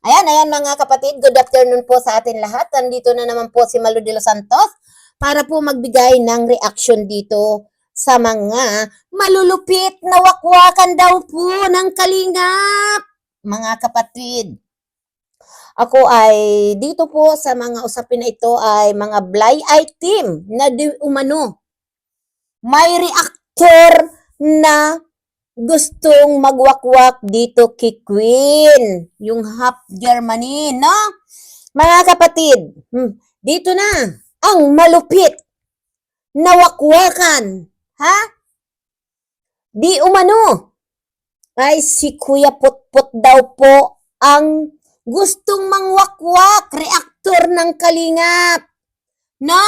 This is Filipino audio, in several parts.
Ayan, ayan mga kapatid, good afternoon po sa atin lahat. Nandito na naman po si Malu de los Santos para po magbigay ng reaction dito sa mga malulupit na wakwakan daw po ng kalingap. Mga kapatid, ako ay dito po sa mga usapin na ito ay mga blind item na di umano. May reactor na gustong magwakwak dito kay Queen, yung half Germany, no? Mga kapatid, hmm, dito na ang malupit na wakwakan, ha? Di umano, ay si Kuya Putput daw po ang gustong mangwakwak, reaktor ng kalingap. No?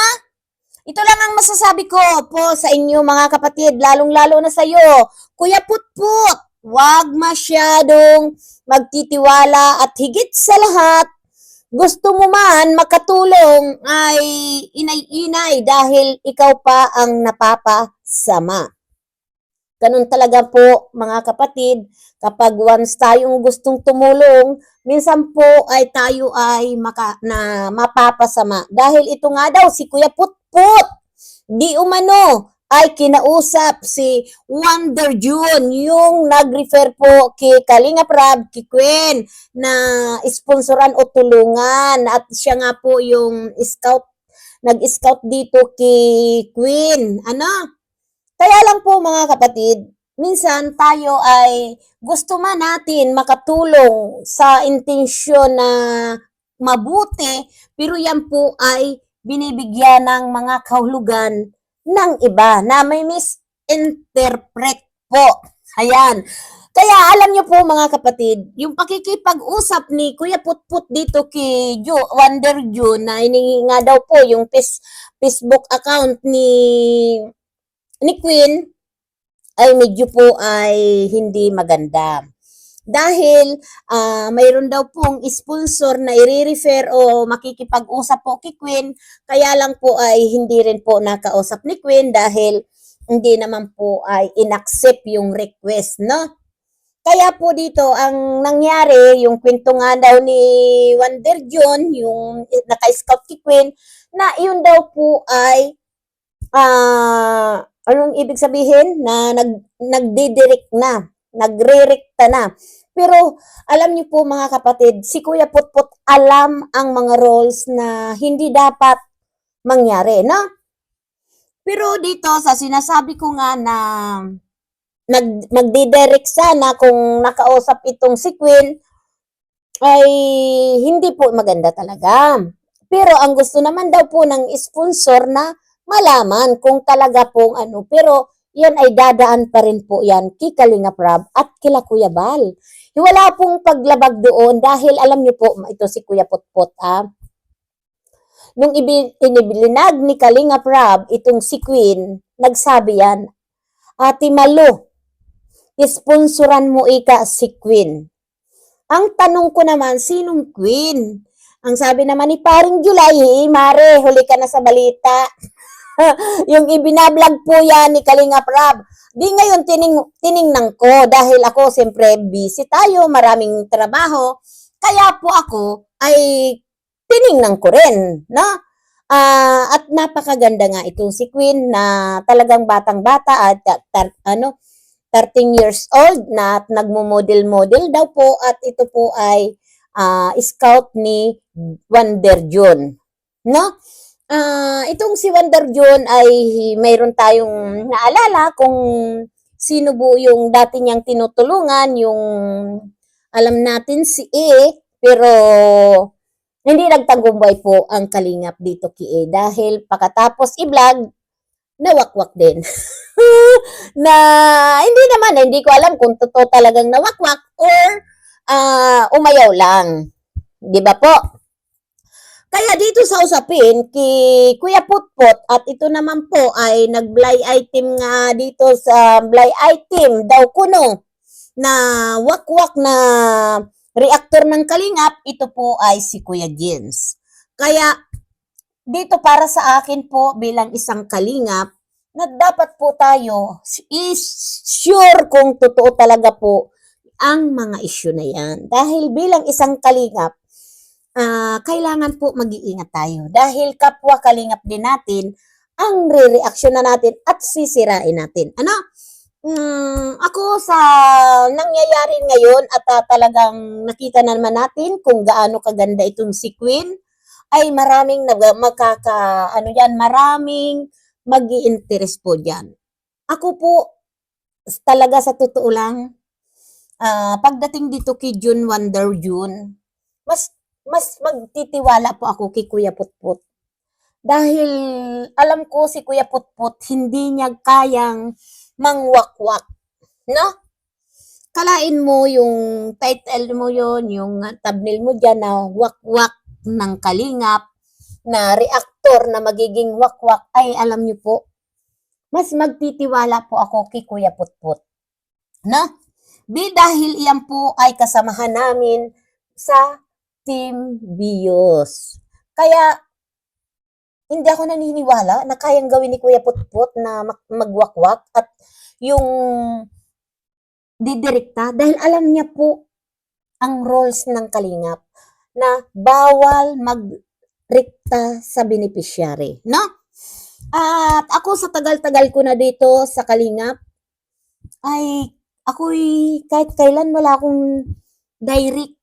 Ito lang ang masasabi ko po sa inyo mga kapatid, lalong-lalo na sa iyo. Kuya Putput, wag masyadong magtitiwala at higit sa lahat, gusto mo man makatulong ay inay-inay dahil ikaw pa ang napapasama. Ganun talaga po mga kapatid, kapag once tayong gustong tumulong, minsan po ay tayo ay maka, na mapapasama. Dahil ito nga daw si Kuya Putput, di umano ay kinausap si Wonder June, yung nag-refer po kay Kalinga Prab, kay Queen, na sponsoran o tulungan. At siya nga po yung scout, nag-scout dito kay Queen. Ano? Kaya lang po mga kapatid, minsan tayo ay gusto man natin makatulong sa intensyon na mabuti, pero yan po ay binibigyan ng mga kahulugan ng iba na may misinterpret po. Ayan. Kaya alam niyo po mga kapatid, yung pakikipag-usap ni Kuya Putput dito kay Jo, Wonder June na hiningi nga daw po yung face, Facebook account ni ni Queen ay medyo po ay hindi maganda. Dahil ah, mayroon daw pong sponsor na i-refer o makikipag-usap po kay Queen, kaya lang po ay hindi rin po nakausap ni Queen dahil hindi naman po ay inaccept yung request, no? Kaya po dito, ang nangyari, yung kwento nga daw ni Wonder John, yung naka-scout kay Queen, na yun daw po ay ah anong ibig sabihin? Na nag, nagdidirect na, nagre-recta na. Pero alam niyo po mga kapatid, si Kuya Putput alam ang mga roles na hindi dapat mangyari, no? Pero dito sa sinasabi ko nga na nag, magdidirect sana kung nakausap itong si Queen, ay hindi po maganda talaga. Pero ang gusto naman daw po ng sponsor na malaman kung talaga pong ano. Pero yan ay dadaan pa rin po yan kay Kalinga Prab at kila Kuya Bal. Wala pong paglabag doon dahil alam niyo po, ito si Kuya Putput ah. Nung ibi- inibilinag ni Kalinga Prab, itong si Queen, nagsabi yan, Ate Malo, isponsoran mo ika si Queen. Ang tanong ko naman, sinong Queen? Ang sabi naman ni paring July, eh, Mare, huli ka na sa balita. yung ibinablog po yan ni Kalinga Prab. Di ngayon tining, tiningnan ko dahil ako siyempre busy tayo, maraming trabaho. Kaya po ako ay tiningnan ko rin, no? Ah, at napakaganda nga itong si Queen na talagang batang-bata at tar- ano 13 years old na at nagmo-model-model daw po at ito po ay ah, scout ni Wonder June. No? Ah, itong si Wonder June ay mayroon tayong naalala kung sino po yung dati niyang tinutulungan, yung alam natin si E, pero hindi nagtagumpay po ang kalingap dito ki E dahil pagkatapos i-vlog, nawakwak din. na hindi naman, hindi ko alam kung totoo talagang nawakwak or ah, umayaw lang. Di ba po? Kaya dito sa usapin, ki Kuya Putput, at ito naman po ay nag-blind item nga dito sa blind item daw kuno na wakwak na reactor ng kalingap, ito po ay si Kuya Jens. Kaya dito para sa akin po bilang isang kalingap, na dapat po tayo is sure kung totoo talaga po ang mga issue na yan. Dahil bilang isang kalingap, ah, kailangan po mag-iingat tayo. Dahil kapwa kalingap din natin, ang re-reaction na natin at sisirain natin. Ano? Mm, ako sa nangyayari ngayon at ah, talagang nakita na naman natin kung gaano kaganda itong si Queen, ay maraming nag makaka ano yan, maraming magi-interest po diyan. Ako po talaga sa totoo lang ah, pagdating dito kay June Wonder June, mas mas magtitiwala po ako kay Kuya Putput. Dahil alam ko si Kuya Putput hindi niya kayang mangwakwak, no? Kalain mo yung title mo yon, yung thumbnail mo diyan na wakwak ng kalingap na reactor na magiging wakwak ay alam niyo po mas magtitiwala po ako kay Kuya Putput. No? Di dahil iyan po ay kasamahan namin sa Team Bios. Kaya hindi ako naniniwala na kayang gawin ni Kuya Putput na mag- magwakwak at yung didirekta dahil alam niya po ang roles ng kalingap na bawal magrekta sa beneficiary, no? At ako sa tagal-tagal ko na dito sa kalingap ay ako'y kahit kailan wala akong direct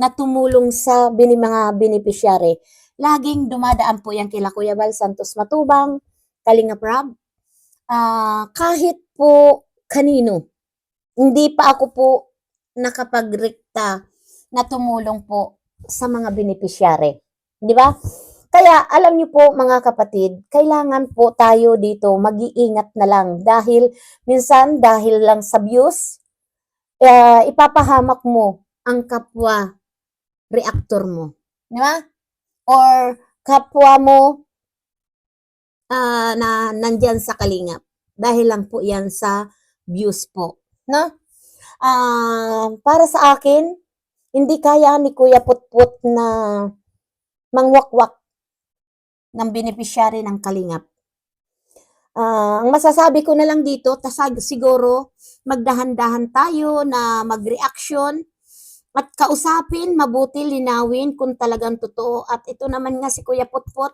na tumulong sa bini mga beneficiary. Laging dumadaan po yan kila Kuya Val Santos Matubang, Kalingap Rob, ah, kahit po kanino. Hindi pa ako po nakapagrekta na tumulong po sa mga beneficiary. Di ba? Kaya alam niyo po mga kapatid, kailangan po tayo dito mag-iingat na lang dahil minsan dahil lang sa views, eh, ipapahamak mo ang kapwa reactor mo. Di ba? Or kapwa mo ah, na nandyan sa kalingap. Dahil lang po yan sa views po. No? Ah, para sa akin, hindi kaya ni Kuya Putput na mangwakwak ng beneficiary ng kalingap. Ah, ang masasabi ko na lang dito, tasag siguro magdahan-dahan tayo na mag-reaction at kausapin, mabuti linawin kung talagang totoo. At ito naman nga si Kuya Putput,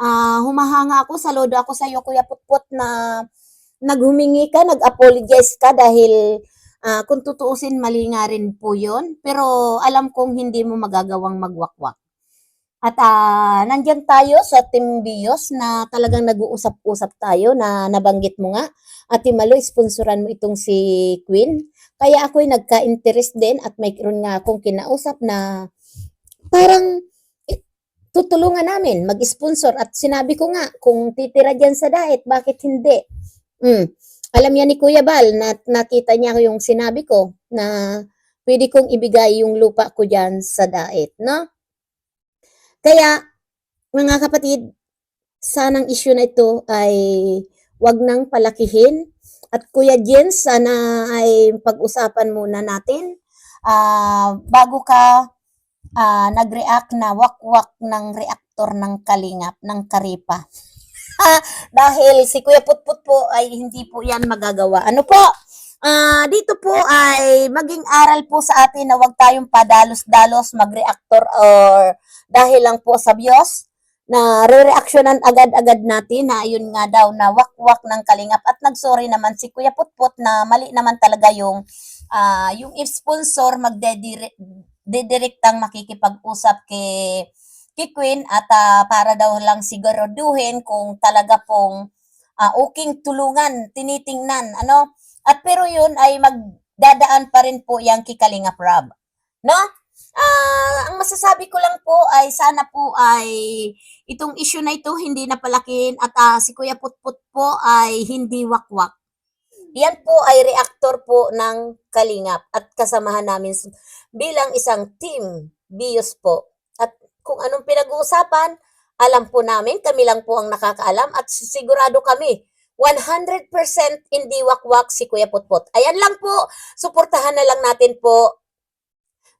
ah, humahanga ako, saludo ako sa iyo Kuya Putput na naghumingi ka, nag-apologize ka dahil ah, kung tutuusin mali nga rin po yun. Pero alam kong hindi mo magagawang magwakwak. At ah, nandyan tayo sa Team Bios na talagang nag-uusap-usap tayo na nabanggit mo nga. Ate Malo, sponsoran mo itong si Queen. Kaya ako'y nagka-interest din at mayroon nga akong kinausap na parang eh, tutulungan namin mag-sponsor at sinabi ko nga kung titira dyan sa diet, bakit hindi? Mm. Alam niya ni Kuya Bal na nakita niya yung sinabi ko na pwede kong ibigay yung lupa ko dyan sa diet, no? Kaya, mga kapatid, sanang issue na ito ay wag nang palakihin. At Kuya Jens, sana ay pag-usapan muna natin. Ah, bago ka ah, nag-react na wakwak ng reaktor ng kalingap, ng karipa. Dahil si Kuya Putput po ay hindi po yan magagawa. Ano po? Ah, dito po ay maging aral po sa atin na wag tayong padalos-dalos mag-reactor or dahil lang po sa Diyos na re-reactionan agad-agad natin na ayun nga daw na wakwak ng kalingap at nagsorry naman si Kuya Putput na mali naman talaga yung ah, yung sponsor magdedirektang makikipag-usap kay kay Queen at ah, para daw lang siguraduhin kung talaga pong ah, okay tulungan, tinitingnan, ano? At pero yun ay magdadaan pa rin po yung kay Kalingap Rob. No? Ah, ang masasabi ko lang po ay sana po ay itong issue na ito hindi napalakin at ah, si Kuya Putput po ay hindi wakwak. Yan po ay reactor po ng Kalingap at kasamahan namin bilang isang team Bios po. At kung anong pinag-uusapan, alam po namin, kami lang po ang nakakaalam at sigurado kami 100% hindi wakwak si Kuya Putput. Ayan lang po, suportahan na lang natin po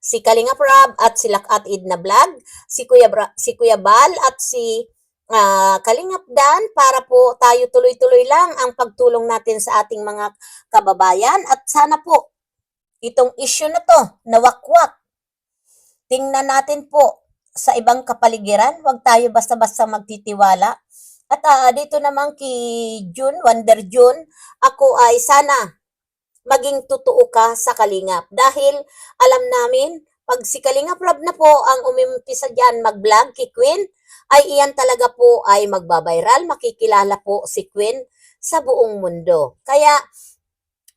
si Kalinga Prab at si Lakat na Vlog, si Kuya, Bra- si Kuya Bal at si ah, Kalingap Dan para po tayo tuloy-tuloy lang ang pagtulong natin sa ating mga kababayan at sana po itong issue na to, na wakwak. Tingnan natin po sa ibang kapaligiran, huwag tayo basta-basta magtitiwala. At ah, dito naman kay June, Wonder June, ako ay sana maging totoo ka sa Kalingap. Dahil alam namin, pag si Kalingap Rob na po ang umimpisa dyan mag-vlog kay Queen, ay iyan talaga po ay magbabiral, makikilala po si Queen sa buong mundo. Kaya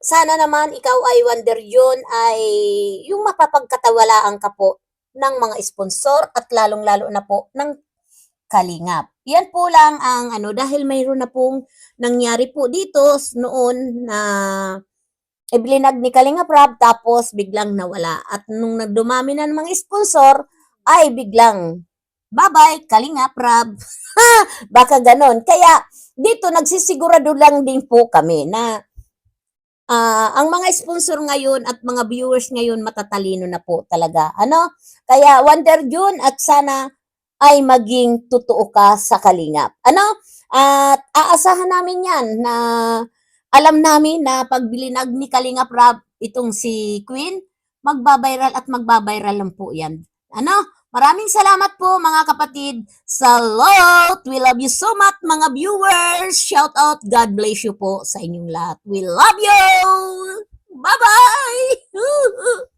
sana naman ikaw ay Wonder June ay yung mapapagkatawalaan ka po ng mga sponsor at lalong-lalo na po ng Kalingap. Yan po lang ang ano dahil mayroon na pong nangyari po dito noon na iblinag ni Kalingap Rob tapos biglang nawala. At nung nagdumami na ng mga sponsor ay biglang bye-bye Kalingap Rob. Baka ganon. Kaya dito nagsisigurado lang din po kami na ah, ang mga sponsor ngayon at mga viewers ngayon matatalino na po talaga. Ano? Kaya Wonder June at sana ay maging totoo ka sa Kalingap. Ano? At aasahan namin yan na alam namin na pagbilinag ni Kalingap Rab itong si Queen, magbabiral at magbabiral lang po yan. Ano? Maraming salamat po mga kapatid. Salot! We love you so much mga viewers. Shout out. God bless you po sa inyong lahat. We love you! Bye-bye!